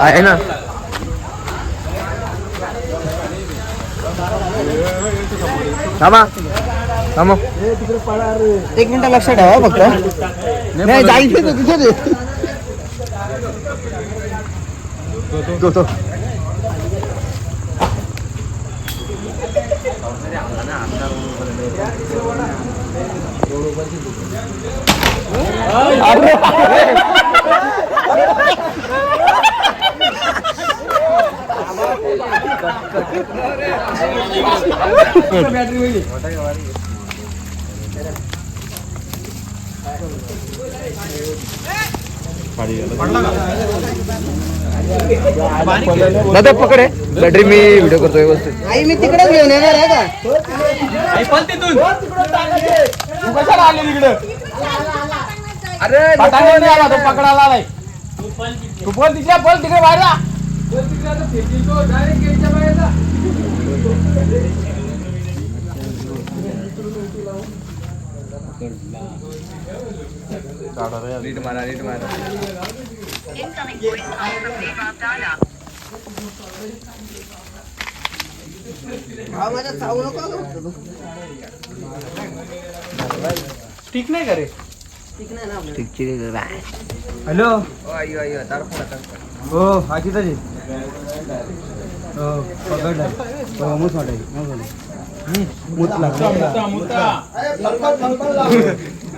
आहे ना थांबा थांबा एक मिनिट लक्षात ठेवा फक्त नाही जायचं तर तिथे दे. तो तो दादा पकडे बॅटरी मी व्हिडिओ करतोय व्यवस्थित. आई मी तिकडेच घेऊन येणार आहे का? अरे पकडायला आलाय तू बोल तिच्या बोल तिकडे बाहेर जा. नीट मारा नीट मारा Incoming voice call from Viva. हा माझ्या चावू नको. ठीक नाही का रे? ठीक नाही ना आपल्याला. हॅलो? ओ आई आई तारफा तारफा हो आजी तरी हो पकडला हो मूस वाटाय मुतला हा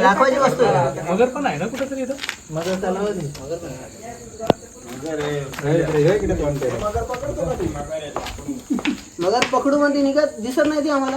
दाखवायची वस्तू मगर पण आहे ना कुठेतरी इथं मगर तलावात आहे. मगर पकडू म्हणते निघत दिसत नाही ती आम्हाला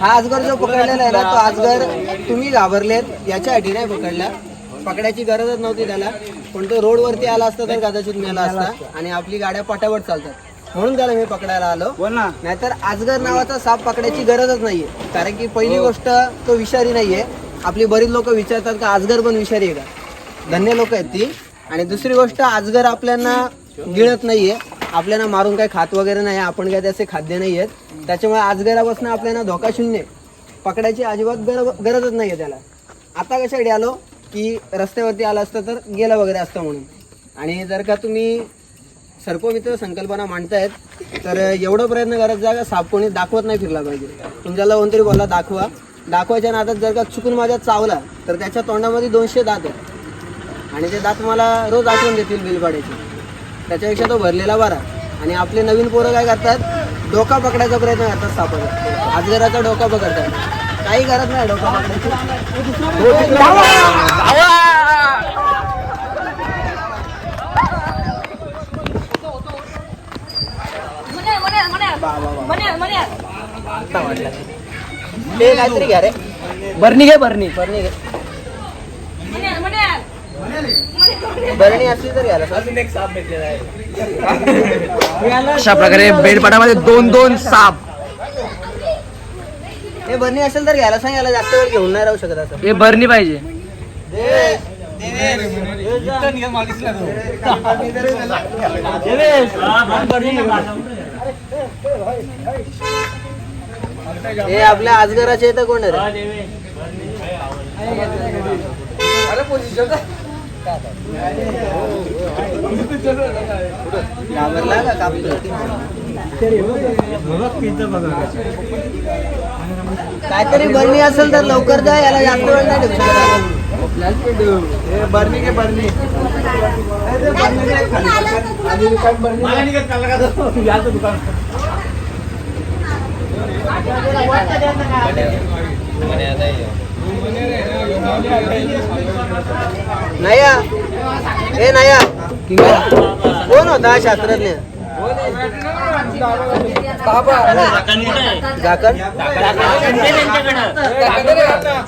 हा आजगर जो पकडलेला आहे ना तो आजगर तुम्ही घाबरलेत याच्यासाठी नाही पकडला. पकडायची गरजच नव्हती त्याला. पण तो रोडवरती आला असता तर कदाचित मेला असता. आणि आपली गाड्या पटापट चालतात. म्हणून त्याला मी पकडायला आलो. नाहीतर आजगर नावाचा साप पकडायची गरजच नाहीये. कारण की पहिली गोष्ट तो विषारी नाहीये. आपली बरीच लोक विचारतात का आजगर पण विषारी आहे का? धन्य लोक आहेत ती. आणि दुसरी गोष्ट आजगर आपल्याला गिळत नाहीये. आपल्याला मारून काही खात वगैरे नाही आपण काय त्याचे खाद्य नाही आहेत. त्याच्यामुळे आज आजगरापासून आपल्याला धोका शून्य. पकडायची अजिबात गर गरजच नाही आहे त्याला. आता कशासाठी आलो की रस्त्यावरती आलं असतं तर गेलं वगैरे असतं म्हणून. आणि जर का तुम्ही सर्पमित्र संकल्पना मांडतायत तर एवढं प्रयत्न करत जा का साप कोणी दाखवत नाही फिरला पाहिजे. तुमच्याला कोणतरी बोलला दाखवा. दाखवायच्या नादात जर का चुकून माझ्या चावला तर त्याच्या तोंडामध्ये दोनशे दात आहेत. आणि ते दात मला रोज आठवण देतील बिलपाड्याचे. त्याच्यापेक्षा तो भरलेला बरा. आणि आपले नवीन पोरं काय करतात? डोका पकडायचा प्रयत्न करतात सापाचा आजगराचा डोका पकडतात. काही गरज नाही डोका पकडायची. आता वाटलं. ते काहीतरी घ्या रे. बरणी घे बरणी बरणी घे. बरणी असली तर अशा प्रकारे बेडपाटामध्ये दोन दोन साप. हे बरणी असेल तर घ्यायला सांग याला जास्त वेळ घेऊन नाही राहू शकत असं. हे भरणी पाहिजे. हे आपल्या आजगराचे इथं कोण आहे? घाबरला का काहीतरी बरणी असेल तर लवकर जा याला जास्त वेळ नाही ठेवू. बरणी के? मला निघत नया? ए नया? कोण होता हा शास्त्रज्ञ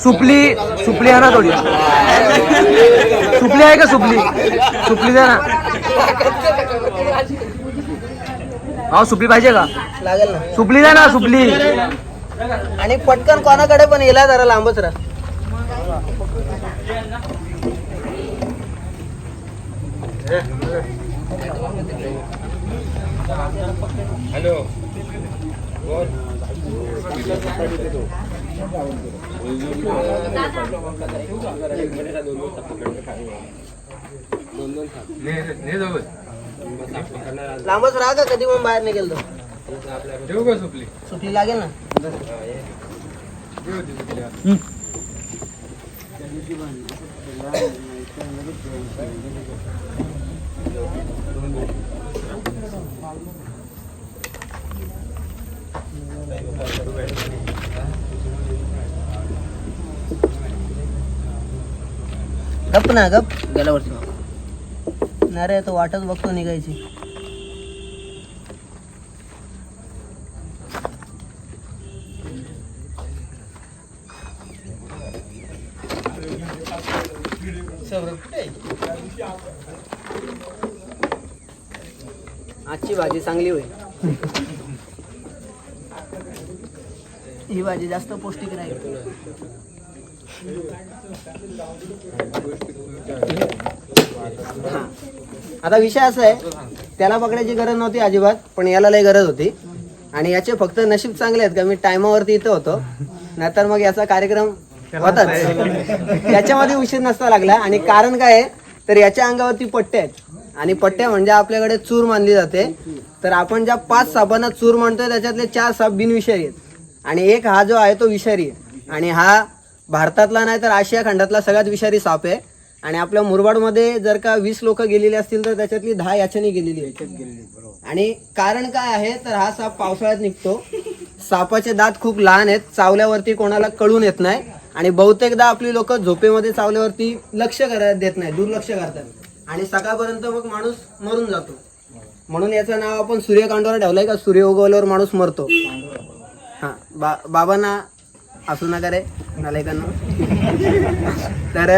सुपली सुपली आहे ना थोडी. सुपली आहे का सुपली? सुपली द्या ना. अहो सुपली पाहिजे का? लागेल ना. सुपली द्या ना सुपली. आणि पटकन कोणाकडे पण येला जरा लांबच राहा. लांबच राहा का? कधी मग बाहेर निघेल तो. देऊ का सुपली सुटली लागेल ना? गप ना गप गेल्यावरती नाही रे तो वाटच बघतो निघायची. आजची भाजी चांगली होईल. ही भाजी जास्त पौष्टिक राहील. हा. आता विषय असा आहे त्याला पकडायची गरज नव्हती अजिबात पण याला लय गरज होती. आणि याचे फक्त नशीब चांगले आहेत का मी टायमावरती इथं होतो. नाहीतर मग याचा कार्यक्रम होताच. त्याच्यामध्ये उशीर नसता लागला. आणि कारण काय आहे तर याच्या अंगावरती पट्टे आहेत. आणि पट्ट्या म्हणजे आपल्याकडे चूर मानली जाते. तर आपण ज्या पाच सापांना चूर म्हणतोय त्याच्यातले चार साप बिनविषारी आहेत. आणि एक हा जो आहे तो विषारी आहे. आणि हा भारतातला नाही तर आशिया खंडातला सगळ्यात विषारी साप आहे. आणि आपल्या मुरबाडमध्ये जर का वीस लोक गेलेली असतील तर त्याच्यातली दहा याच्याने गेलेली आहे आणि कारण काय आहे तर हा साप पावसाळ्यात निघतो. सापाचे दात खूप लहान आहेत. चावल्यावरती कोणाला कळून येत नाही. आणि बहुतेकदा आपली लोक झोपेमध्ये चावल्यावरती लक्ष करत देत नाही दुर्लक्ष करतात. आणि सकाळपर्यंत मग माणूस मरून जातो. म्हणून याचं नाव आपण सूर्यकांडावर ठेवलंय का? सूर्य उगवल्यावर माणूस मरतो. हा बा बाबांना असू नका रे नालायकांना. तर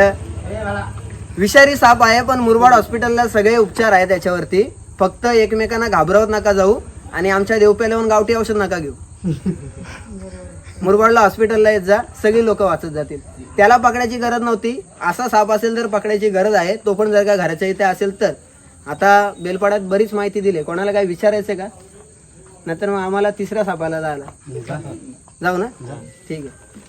विषारी साप आहे पण मुरबाड हॉस्पिटलला सगळे उपचार आहेत त्याच्यावरती फक्त एकमेकांना घाबरवत नका जाऊ आणि आमच्या देवपेल्याहून गावठी औषध नका घेऊ. मुरबाडला हॉस्पिटलला येत जा सगळी लोक वाचत जातील. त्याला पकडायची गरज नव्हती. असा साप असेल तर पकडायची गरज आहे. तो पण जर का घराच्या इथे असेल तर. आता बेलपाड्यात बरीच माहिती दिली. कोणाला काय विचारायचं का? नंतर मग आम्हाला तिसऱ्या सापाला जायला. जाऊ ना? ठीक आहे.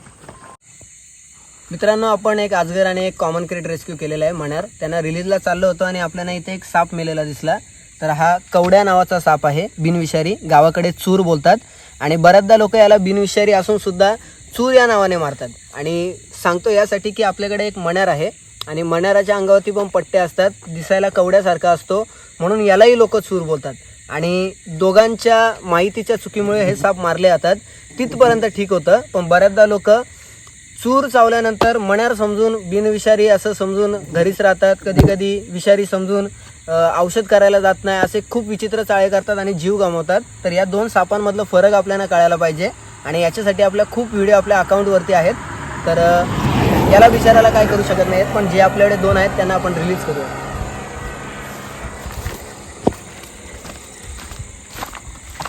मित्रांनो आपण एक आजगर आणि एक कॉमन क्रेट रेस्क्यू केलेला आहे म्हणार त्यांना रिलीजला चाललो होतो आणि आपल्याला इथे एक साप मेलेला दिसला. तर हा कवड्या नावाचा साप आहे. बिनविषारी. गावाकडे चूर बोलतात. आणि बऱ्याचदा लोक याला बिनविषारी असून सुद्धा चूर या नावाने मारतात. आणि सांगतो यासाठी की आपल्याकडे एक मण्यार आहे. आणि मण्याराच्या अंगावरती पण पट्टे असतात. दिसायला कवड्यासारखा असतो. म्हणून यालाही लोक चूर बोलतात. आणि दोघांच्या माहितीच्या चुकीमुळे हे साप मारले जातात. तिथपर्यंत ठीक होतं. पण बऱ्याचदा लोक चूर चावल्यानंतर मण्यार समजून बिनविषारी असं समजून घरीच राहतात. कधी कधी विषारी समजून औषध करायला जात नाही असे खूप विचित्र चाळे करतात आणि जीव गमावतात. तर या दोन सापांमधलं फरक आपल्याला कळायला पाहिजे आणि याच्यासाठी आपल्या खूप व्हिडिओ आपल्या अकाउंटवरती आहेत. तर याला विचारायला काय करू शकत नाहीत पण जे आपल्याकडे दोन आहेत त्यांना आपण रिलीज करूया.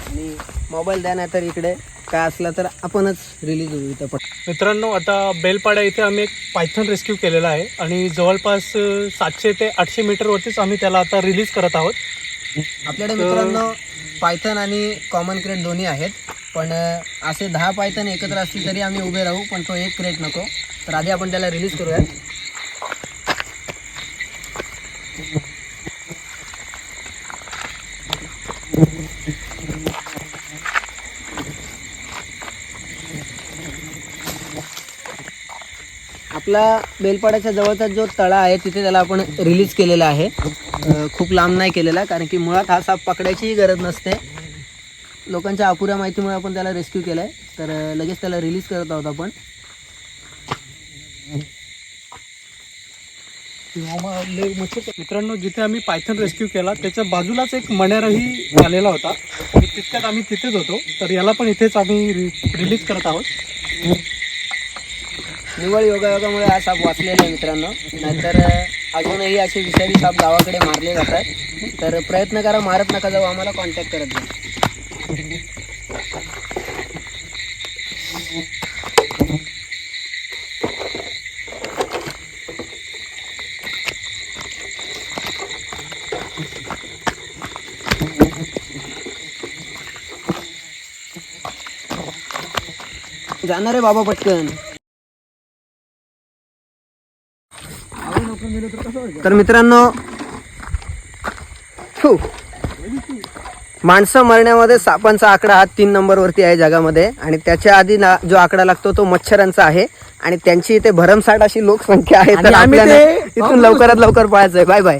आणि मोबाईल द्या नाही तर इकडे. काय असलं तर आपणच रिलीज होऊ इथं. पण मित्रांनो आता बेलपाडा इथे आम्ही एक पायथन रेस्क्यू केलेला आहे आणि जवळपास सातशे ते आठशे मीटरवरतीच आम्ही त्याला आता रिलीज करत आहोत. आपल्याकडे मित्रांनो पायथन आणि कॉमन क्रेट दोन्ही आहेत. पण असे दहा पायथन एकत्र असतील तरी आम्ही उभे राहू पण तो एक क्रेट नको. तर आधी आपण त्याला रिलीज करूयात. आपला बेलपाड्याच्या जवळचा जो तळा आहे तिथे त्याला आपण रिलीज केलेला आहे. खूप लांब नाही केलेला कारण की मुळात हा साप पकडायचीही गरज नसते. लोकांच्या अपुऱ्या माहितीमुळे आपण त्याला रेस्क्यू केला आहे तर लगेच त्याला रिलीज करत आहोत आपण. मित्रांनो जिथे आम्ही पायथन रेस्क्यू केला त्याच्या बाजूलाच एक मण्यारही आलेला होता. तितक्यात आम्ही तिथेच होतो. तर याला पण इथेच आम्ही रिलीज करत आहोत. निवळ योगायोगामुळे हा साप वाचलेला आहे मित्रांनो. नाहीतर अजूनही असे विषारी साप गावाकडे मारले जातात. तर प्रयत्न करा मारत नका जाऊ. आम्हाला कॉन्टॅक्ट करत जा. जाणार आहे बाबा पटकन. तर मित्रांनो. माणसं मरण्यामध्ये सापांचा आकडा हा तीन नंबर वरती आहे जगामध्ये. आणि त्याच्या आधी ना जो आकडा लागतो तो मच्छरांचा आहे. आणि त्यांची इथे भरमसाठ अशी लोकसंख्या आहे तर आम्ही आपल्याला इथून लवकरात लवकर पाहायचंय बाय बाय.